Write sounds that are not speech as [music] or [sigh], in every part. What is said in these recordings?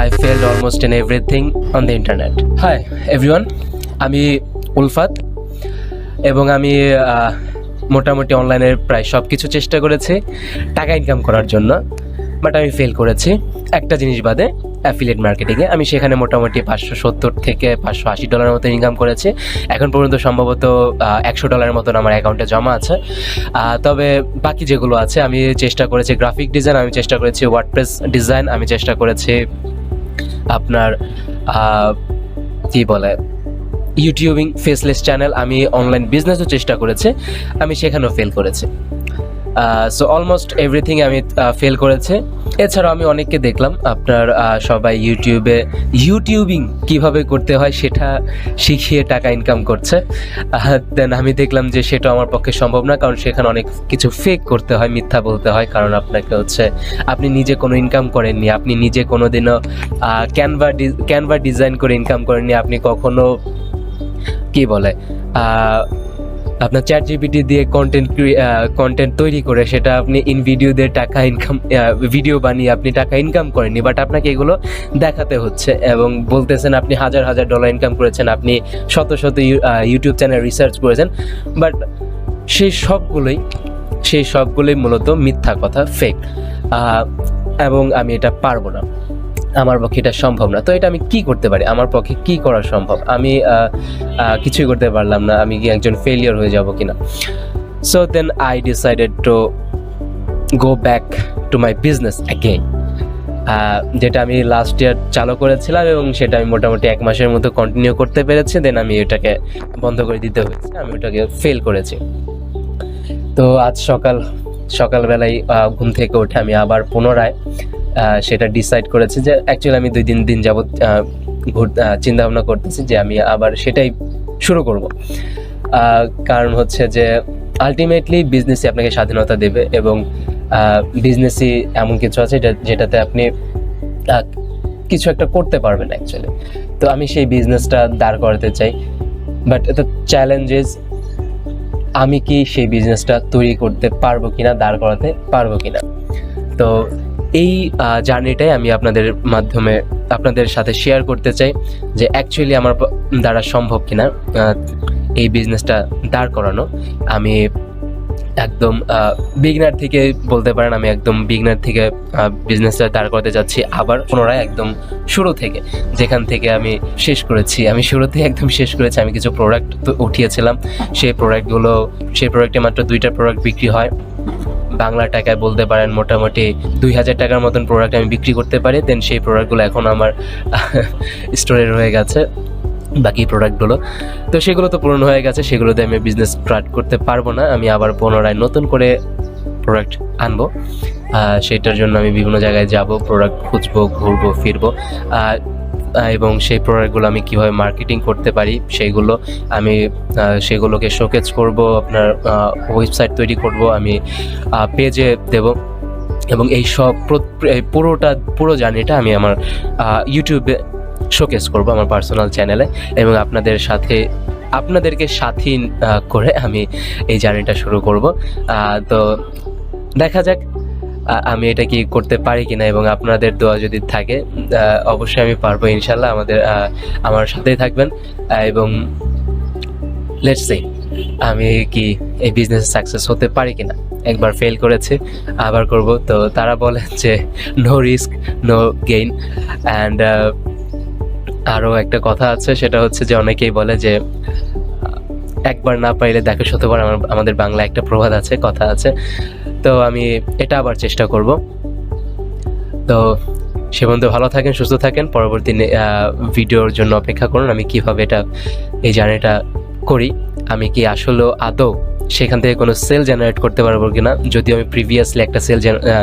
I failed almost in everything on the internet. Hi everyone, আমি উলফাত এবং আমি মোটামুটি অনলাইনের প্রায় সব কিছু চেষ্টা করেছি টাকা ইনকাম করার জন্য বাট আমি ফেল করেছি। একটা জিনিস বাদে অ্যাফিলিয়েট মার্কেটিংয়ে আমি সেখানে মোটামুটি পাঁচশো সত্তর থেকে পাঁচশো আশি ডলারের মতো ইনকাম করেছি। এখন পর্যন্ত সম্ভবত একশো ডলারের মতন আমার অ্যাকাউন্টে জমা আছে। তবে বাকি যেগুলো আছে আমি চেষ্টা করেছি গ্রাফিক ডিজাইন আমি চেষ্টা করেছি ওয়ার্ডপ্রেস ডিজাইন আমি চেষ্টা করেছি আপনার কী বলে, ইউটিউবিং ফেসলেস চ্যানেল আমি অনলাইন বিজনেসও চেষ্টা করেছি, আমি সেখানেও ফেল করেছি। সো অলমোস্ট এভরিথিং আমি ফেল করেছে। এছাড়াও আমি অনেককে দেখলাম, আপনার সবাই ইউটিউবে ইউটিউবিং কীভাবে করতে হয় সেটা শিখিয়ে টাকা ইনকাম করছে। দেন আমি দেখলাম যে সেটা আমার পক্ষে সম্ভব না, কারণ সেখানে অনেক কিছু ফেক করতে হয়, মিথ্যা বলতে হয়, কারণ আপনাকে হচ্ছে, আপনি নিজে কোনো ইনকাম করেননি, আপনি নিজে কোনো দিনও ক্যানভা ক্যানভা ডিজাইন করে ইনকাম করেননি, আপনি কখনো, কি বলে আপনার চ্যাট জিপিটি দিয়ে কন্টেন্ট কন্টেন্ট তৈরি করে সেটা আপনি ইন ভিডিও দিয়ে টাকা ইনকাম ভিডিও বানিয়ে আপনি টাকা ইনকাম করেননি বাট আপনাকে এগুলো দেখাতে হচ্ছে এবং বলতেছেন আপনি হাজার হাজার ডলার ইনকাম করেছেন, আপনি শত শত ইউ- ইউটিউব চ্যানেল রিসার্চ করেছেন বাট সেই সবগুলোই সেই সবগুলোই মূলত মিথ্যা কথা ফেক এবং আমি এটা পারব না। আমার পক্ষে এটা সম্ভব না। তো এটা আমি কি করতে পারি? আমার পক্ষে কি করা সম্ভব? আমি কিছুই করতে পারলাম না। আমি কি একজন ফেলিয়ার হয়ে যাব কিনা? So then I decided to go back to my business again যেটা আমি লাস্ট ইয়ার চালু করেছিলাম এবং সেটা আমি মোটামুটি এক মাসের মতো কন্টিনিউ করতে পেরেছি। দেন আমি এটাকে বন্ধ করে দিতে হয়েছে। আমি ওটাকে ফেল করেছি। তো আজ সকাল, সকালবেলায় ঘুম থেকে উঠে আমি আবার পুনরায় সেটা ডিসাইড করেছি যে অ্যাকচুয়ালি আমি দুই দিন দিন যাবৎ চিন্তা ভাবনা করতেছি যে আমি আবার সেটাই শুরু করব। কারণ হচ্ছে যে আলটিমেটলি বিজনেসই আপনাকে স্বাধীনতা দেবে এবং বিজনেসই এমন কিছু আছে যেটা- যেটাতে আপনি কিছু একটা করতে পারবেন অ্যাকচুয়ালি তো আমি সেই বিজনেসটা দাঁড় করাতে চাই। বাট দ্য চ্যালেঞ্জেস আমি কি সেই বিজনেসটা তৈরি করতে পারব কিনা, দাঁড় করাতে পারব কিনা? তো এই জার্নিটাই আমি আপনাদের মাধ্যমে আপনাদের সাথে শেয়ার করতে চাই যে অ্যাকচুয়ালি আমার দ্বারা সম্ভব কিনা এই বিজনেসটা দাঁড় করানো। আমি একদম বিগনার থেকে বলতে পারেন আমি একদম বিগনার থেকে বিজনেসটা দাঁড় করতে যাচ্ছি আবার পুনরায় একদম শুরু থেকে। যেখান থেকে আমি শেষ করেছি, আমি শুরুতে একদম শেষ করেছি, আমি কিছু প্রোডাক্ট তো উঠিয়েছিলাম। সেই প্রোডাক্টগুলো সেই প্রোডাক্টে মাত্র দুইটা প্রোডাক্ট বিক্রি হয়। বাংলা টাকায় বলতে পারেন মোটামুটি দুই হাজার টাকার মতন প্রোডাক্ট আমি বিক্রি করতে পারি দেন সেই প্রোডাক্টগুলো এখন আমার [laughs] স্টোরে রয়ে গেছে, বাকি প্রোডাক্টগুলো তো সেগুলো তো পূরণ হয়ে গেছে, সেগুলোতে আমি বিজনেস স্টার্ট করতে পারব না, আমি আবার পুনরায় নতুন করে প্রোডাক্ট আনব। সেটার জন্য আমি বিভিন্ন জায়গায় যাব প্রোডাক্ট খুঁজবো, ঘুরবো, ফিরবো। এবং সেই প্রোডাক্টগুলো আমি কীভাবে মার্কেটিং করতে পারি সেইগুলো আমি সেগুলোকে শোকেজ করব, আপনার ওয়েবসাইট তৈরি করব, আমি পেজে দেব। এবং এই সব পুরোটা, পুরো জার্নিটা আমি আমার ইউটিউবে শোকেস করব আমার পার্সোনাল চ্যানেলে এবং আপনাদের সাথে, আপনাদেরকে সাথী করে আমি এই জার্নিটা শুরু করব। তো দেখা যাক আমি এটা কি করতে পারি কিনা এবং আপনাদের দোয়া যদি থাকে অবশ্যই আমি পারব ইনশাল্লাহ আমাদের আমার সাথেই থাকবেন এবং লেটস সে আমি কি এই বিজনেস সাকসেস হতে পারি কিনা। একবার ফেল করেছে, আবার করব। তো তারা বলে যে no risk no gain and আরও একটা কথা আছে, সেটা হচ্ছে যে অনেকেই বলে যে একবার না পাইলে দেখো শতবার আমার, আমাদের বাংলা একটা প্রবাদ আছে, কথা আছে। তো আমি এটা আবার চেষ্টা করব। তো সে বন্ধু ভালো থাকেন, সুস্থ থাকেন। পরবর্তী ভিডিওর জন্য অপেক্ষা করুন। আমি কীভাবে এটা, এই জার্নিটা করি, আমি কি আসলেও আদৌ সেখান থেকে কোনো সেল জেনারেট করতে পারব কিনা, যদিও আমি প্রিভিয়াসলি একটা সেল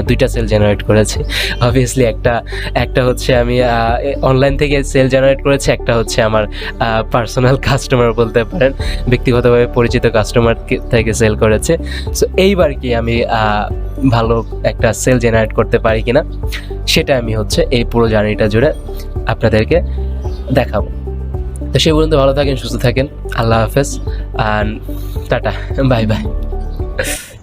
দুইটা সেল জেনারেট করেছি। অবভিয়াসলি একটা একটা হচ্ছে আমি অনলাইন থেকে সেল জেনারেট করেছি, একটা হচ্ছে আমার পার্সোনাল কাস্টমার [laughs] বলতে পারেন। ব্যক্তিগতভাবে পরিচিত কাস্টমার থেকে সেল করেছে। সো এইবার কি আমি ভালো একটা সেল জেনারেট করতে পারি কিনা, সেটা আমি হচ্ছে এই পুরো জার্নিটা জুড়ে আপনাদেরকে দেখাবো। তো সেই পর্যন্ত ভালো থাকেন সুস্থ থাকেন। আল্লাহ হাফেজ আর টাটা বাই বাই